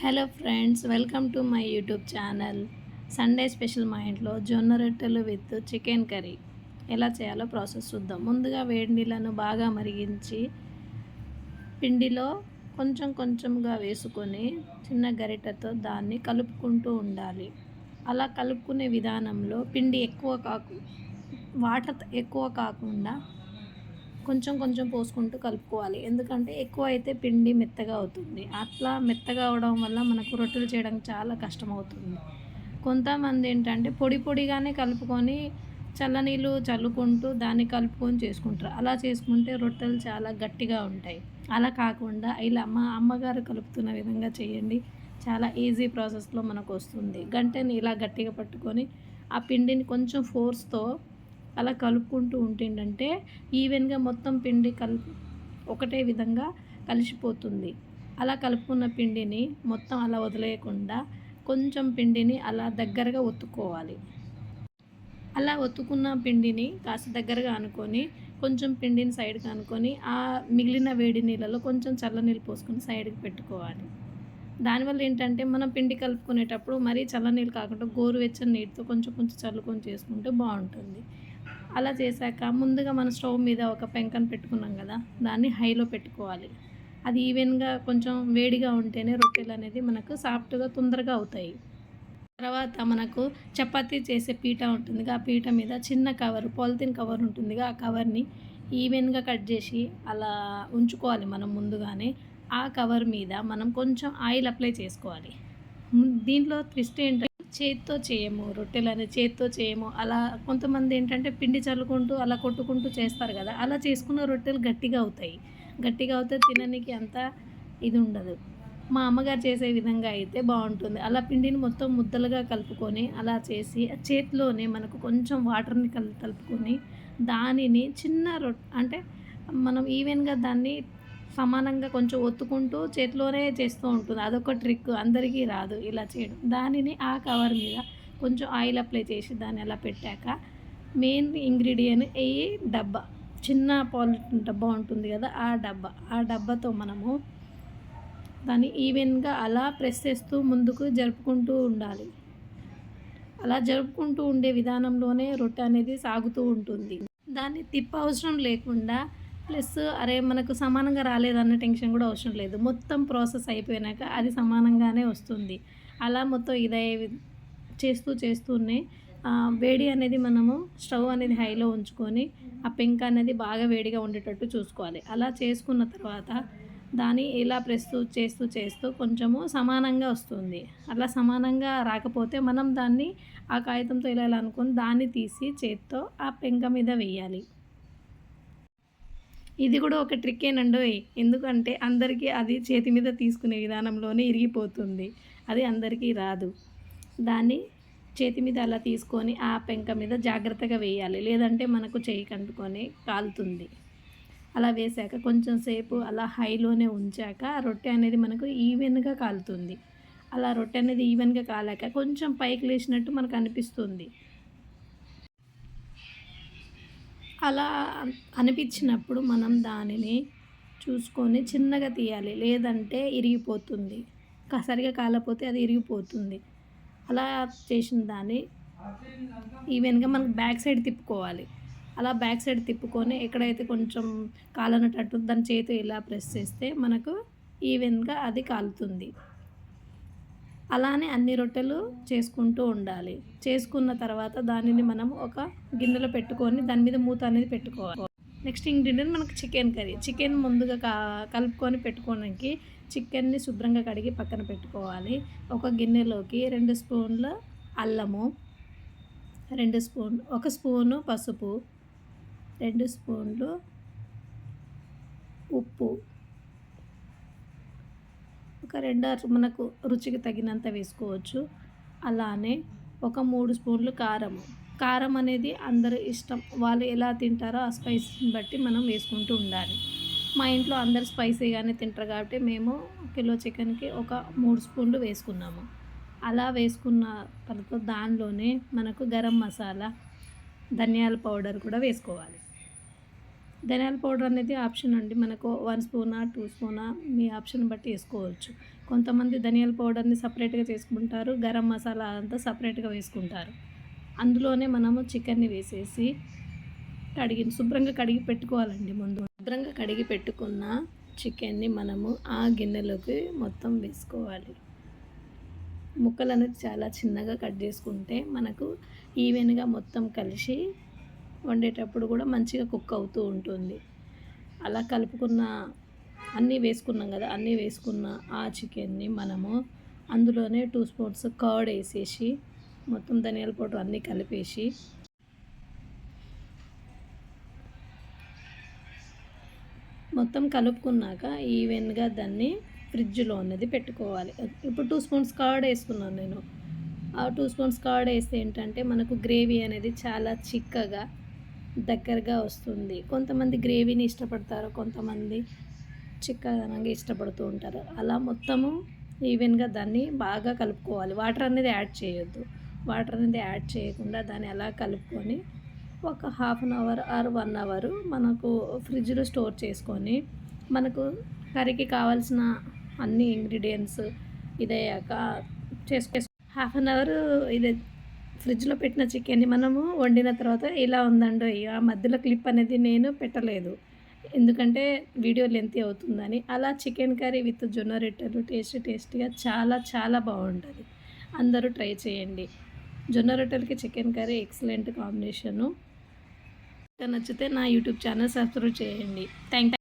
Hello friends welcome to my YouTube channel Sunday special మా ఇంట్లో జొన్న రొట్టెలు విత్ చికెన్ కర్రీ ఎలా చేయాలో ప్రాసెస్ చూద్దాం. ముందుగా వేడి నీళ్ళను బాగా మరిగించి పిండిలో కొంచెం కొంచెంగా వేసుకొని చిన్న గరిటెతో దాన్ని కలుపుకుంటూ ఉండాలి. అలా కలుపుకునే విధానంలో పిండి ఎక్కువ కాకు వాటర్ ఎక్కువ కాకుండా కొంచెం కొంచెం పోసుకుంటూ కలుపుకోవాలి. ఎందుకంటే ఎక్కువ అయితే పిండి మెత్తగా అవుతుంది. అట్లా మెత్తగా అవడం వల్ల మనకు రొట్టెలు చేయడం చాలా కష్టం అవుతుంది కొంతమంది ఏంటంటే పొడి పొడిగానే కలుపుకొని చల్లనీళ్ళు చల్లుకుంటూ దాన్ని కలుపుకొని చేసుకుంటారు. అలా చేసుకుంటే రొట్టెలు చాలా గట్టిగా ఉంటాయి. అలా కాకుండా ఇలా మా అమ్మగారు కలుపుతున్న విధంగా చేయండి. చాలా ఈజీ ప్రాసెస్లో మనకు వస్తుంది. గంటని ఇలా గట్టిగా పట్టుకొని ఆ పిండిని కొంచెం ఫోర్స్తో అలా కలుపుకుంటూ ఉంటేంటంటే ఈవెన్గా మొత్తం పిండి కలుపు ఒకటే విధంగా కలిసిపోతుంది. అలా కలుపుకున్న పిండిని మొత్తం అలా వదిలేయకుండా కొంచెం పిండిని అలా దగ్గరగా ఒత్తుకోవాలి. అలా ఒత్తుకున్న పిండిని కాస్త దగ్గరగా అనుకొని కొంచెం పిండిని సైడ్కి అనుకొని ఆ మిగిలిన వేడి నీళ్ళలో కొంచెం చల్ల నీళ్ళు పోసుకొని సైడ్కి పెట్టుకోవాలి. దానివల్ల ఏంటంటే మనం పిండి కలుపుకునేటప్పుడు మరీ చల్లనీళ్ళు కాకుండా గోరువెచ్చని నీటితో కొంచెం కొంచెం చల్లుకొని చేసుకుంటే బాగుంటుంది. అలా చేశాక ముందుగా మన స్టవ్ మీద ఒక పెంకను పెట్టుకున్నాం కదా దాన్ని హైలో పెట్టుకోవాలి. అది ఈవెన్గా కొంచెం వేడిగా ఉంటేనే రొట్టెలు అనేది మనకు సాఫ్ట్గా తొందరగా అవుతాయి. తర్వాత మనకు చపాతీ చేసే పీట ఉంటుందిగా ఆ పీట మీద చిన్న కవర్ పాలిథిన్ కవర్ ఉంటుందిగా ఆ కవర్ని ఈవెన్గా కట్ చేసి అలా ఉంచుకోవాలి మనం ముందుగానే. ఆ కవర్ మీద మనం కొంచెం ఆయిల్ అప్లై చేసుకోవాలి. దీంట్లో ట్విస్ట్ ఏంటంటే చేతితో చేయము రొట్టెలు అనేది చేతితో చేయము. అలా కొంతమంది ఏంటంటే పిండి చల్లుకుంటూ అలా కొట్టుకుంటూ చేస్తారు కదా. అలా చేసుకున్న రొట్టెలు గట్టిగా అవుతాయి. గట్టిగా అవుతే తినడానికి అంత ఇది ఉండదు. మా అమ్మగారు చేసే విధంగా అయితే బాగుంటుంది. అలా పిండిని మొత్తం ముద్దలుగా కలుపుకొని అలా చేసి చేతిలోనే మనకు కొంచెం వాటర్ని కల్ కలుపుకొని దానిని చిన్న రొట్టె అంటే మనం ఈవెన్గా దాన్ని సమానంగా కొంచెం ఒత్తుకుంటూ చేతిలోనే చేస్తూ ఉంటుంది. అదొక ట్రిక్. అందరికీ రాదు ఇలా చేయడం. దానిని ఆ కవర్ మీద కొంచెం ఆయిల్ అప్లై చేసి దాన్ని అలా పెట్టాక మెయిన్ ఇంగ్రీడియంట్ ఏ డబ్బా. చిన్న పాల్ డబ్బా ఉంటుంది కదా ఆ డబ్బా. ఆ డబ్బాతో మనము దాన్ని ఈవెన్గా అలా ప్రెస్ చేస్తూ ముందుకు జరుపుకుంటూ ఉండాలి. అలా జరుపుకుంటూ ఉండే విధానంలోనే రొట్టె అనేది సాగుతూ ఉంటుంది. దాన్ని తిప్ప అవసరం లేకుండా ప్లస్ అరే మనకు సమానంగా రాలేదన్న టెన్షన్ కూడా అవసరం లేదు. మొత్తం ప్రాసెస్ అయిపోయినాక అది సమానంగానే వస్తుంది. అలా మొత్తం ఇదే చేస్తూ చేస్తూనే వేడి అనేది మనము స్టవ్ అనేది హైలో ఉంచుకొని ఆ పెంక అనేది బాగా వేడిగా ఉండేటట్టు చూసుకోవాలి. అలా చేసుకున్న తర్వాత దాన్ని ఇలా ప్రెస్తూ చేస్తూ చేస్తూ కొంచెము సమానంగా వస్తుంది. అలా సమానంగా రాకపోతే మనం దాన్ని ఆ కాగితంతో ఇలా ఇలా అనుకొని దాన్ని తీసి చేత్తో ఆ పెంక మీద వేయాలి. ఇది కూడా ఒక ట్రిక్కేనండో ఎందుకంటే అందరికీ అది చేతి మీద తీసుకునే విధానంలోనే ఇరిగిపోతుంది. అది అందరికీ రాదు. దాన్ని చేతి మీద అలా తీసుకొని ఆ పెంక మీద జాగ్రత్తగా వేయాలి. లేదంటే మనకు చేయి కంటుకొని కాలుతుంది. అలా వేసాక కొంచెం సేపు అలా హైలోనే ఉంచాక రొట్టె అనేది మనకు ఈవెన్గా కాలుతుంది. అలా రొట్టె అనేది ఈవెన్గా కాలాక కొంచెం పైకి లేచినట్టు మనకు అనిపిస్తుంది. అలా అనిపించినప్పుడు మనం దానిని చూసుకొని చిన్నగా తీయాలి. లేదంటే ఇరిగిపోతుంది. సరిగా కాలపోతే అది ఇరిగిపోతుంది. అలా చేసిన దాన్ని ఈవెన్గా మనకు బ్యాక్ సైడ్ తిప్పుకోవాలి. అలా బ్యాక్ సైడ్ తిప్పుకొని ఎక్కడైతే కొంచెం కాలనట్టు దాని చేతి ఇలా ప్రెస్ చేస్తే మనకు ఈవెన్గా అది కాలుతుంది. అలానే అన్ని రొట్టెలు చేసుకుంటూ ఉండాలి. చేసుకున్న తర్వాత దానిని మనం ఒక గిన్నెలో పెట్టుకొని దాని మీద మూత అనేది పెట్టుకోవాలి. నెక్స్ట్ ఇంగ్రీడియంట్ మనకు చికెన్ కర్రీ. చికెన్ ముందుగా కలుపుకొని పెట్టుకోవడానికి చికెన్ని శుభ్రంగా కడిగి పక్కన పెట్టుకోవాలి. ఒక గిన్నెలోకి రెండు స్పూన్ల అల్లము రెండు స్పూన్ ఒక స్పూను పసుపు రెండు స్పూన్లు ఉప్పు. ఒక రెండు మనకు రుచికి తగినంత వేసుకోవచ్చు. అలానే ఒక మూడు స్పూన్లు కారం. కారం అనేది అందరూ ఇష్టం. వాళ్ళు ఎలా తింటారో ఆ స్పైసీని బట్టి మనం వేసుకుంటూ ఉండాలి. మా ఇంట్లో అందరు స్పైసీగానే తింటారు కాబట్టి మేము కిలో చికెన్కి ఒక మూడు స్పూన్లు వేసుకున్నాము. అలా వేసుకున్న తర్వాత దానిలోనే మనకు గరం మసాలా ధనియాల పౌడర్ కూడా వేసుకోవాలి. ధనియాల పౌడర్ అనేది ఆప్షన్ అండి. మనకు వన్ స్పూనా టూ స్పూనా మీ ఆప్షన్ బట్టి వేసుకోవచ్చు. కొంతమంది ధనియాల పౌడర్ని సపరేట్గా చేసుకుంటారు. గరం మసాలా అంతా సపరేట్గా వేసుకుంటారు. అందులోనే మనము చికెన్ని వేసేసి కడిగి శుభ్రంగా కడిగి పెట్టుకోవాలండి ముందు. శుభ్రంగా కడిగి పెట్టుకున్న చికెన్ని మనము ఆ గిన్నెలోకి మొత్తం వేసుకోవాలి. ముక్కలు అనేది చాలా చిన్నగా కట్ చేసుకుంటే మనకు ఈవెన్గా మొత్తం కలిసి వండేటప్పుడు కూడా మంచిగా కుక్ అవుతూ ఉంటుంది. అలా కలుపుకున్న అన్నీ వేసుకున్నాం కదా అన్నీ వేసుకున్న ఆ చికెన్ని మనము అందులోనే టూ స్పూన్స్ కర్డ్ వేసేసి మొత్తం ధనియాల పౌడర్ అన్నీ కలిపేసి మొత్తం కలుపుకున్నాక ఈవెన్గా దాన్ని ఫ్రిడ్జ్లో ఉన్నది పెట్టుకోవాలి. ఇప్పుడు టూ స్పూన్స్ కర్డ్ వేసుకున్నాను నేను. ఆ టూ స్పూన్స్ కర్డ్ వేస్తే ఏంటంటే మనకు గ్రేవీ అనేది చాలా చిక్కగా దగ్గరగా వస్తుంది. కొంతమంది గ్రేవీని ఇష్టపడతారు కొంతమంది చిక్కదనంగా ఇష్టపడుతూ ఉంటారు. అలా మొత్తము ఈవెన్గా దాన్ని బాగా కలుపుకోవాలి. వాటర్ అనేది యాడ్ చేయొద్దు. వాటర్ అనేది యాడ్ చేయకుండా దాన్ని అలా కలుపుకొని ఒక half an hour or one hour మనకు ఫ్రిడ్జ్లో స్టోర్ చేసుకొని మనకు కర్రీకి కావాల్సిన అన్ని ఇంగ్రీడియంట్స్ ఇదయ్యాక చేసుకు హాఫ్ అన్ అవర్ ఇది ఫ్రిడ్జ్లో పెట్టిన చికెన్ని మనము వండిన తర్వాత ఇలా ఉందండో ఆ మధ్యలో క్లిప్ అనేది నేను పెట్టలేదు. ఎందుకంటే వీడియో లెంతీ అవుతుందని. అలా చికెన్ కర్రీ విత్ జొన్న రొట్టెలు టేస్ట్ టేస్టీగా చాలా చాలా బాగుంటుంది. అందరూ ట్రై చేయండి. జొన్న రొట్టెలకి చికెన్ కర్రీ ఎక్సలెంట్ కాంబినేషను. నచ్చితే నా యూట్యూబ్ ఛానల్ సబ్స్క్రైబ్ చేయండి. థ్యాంక్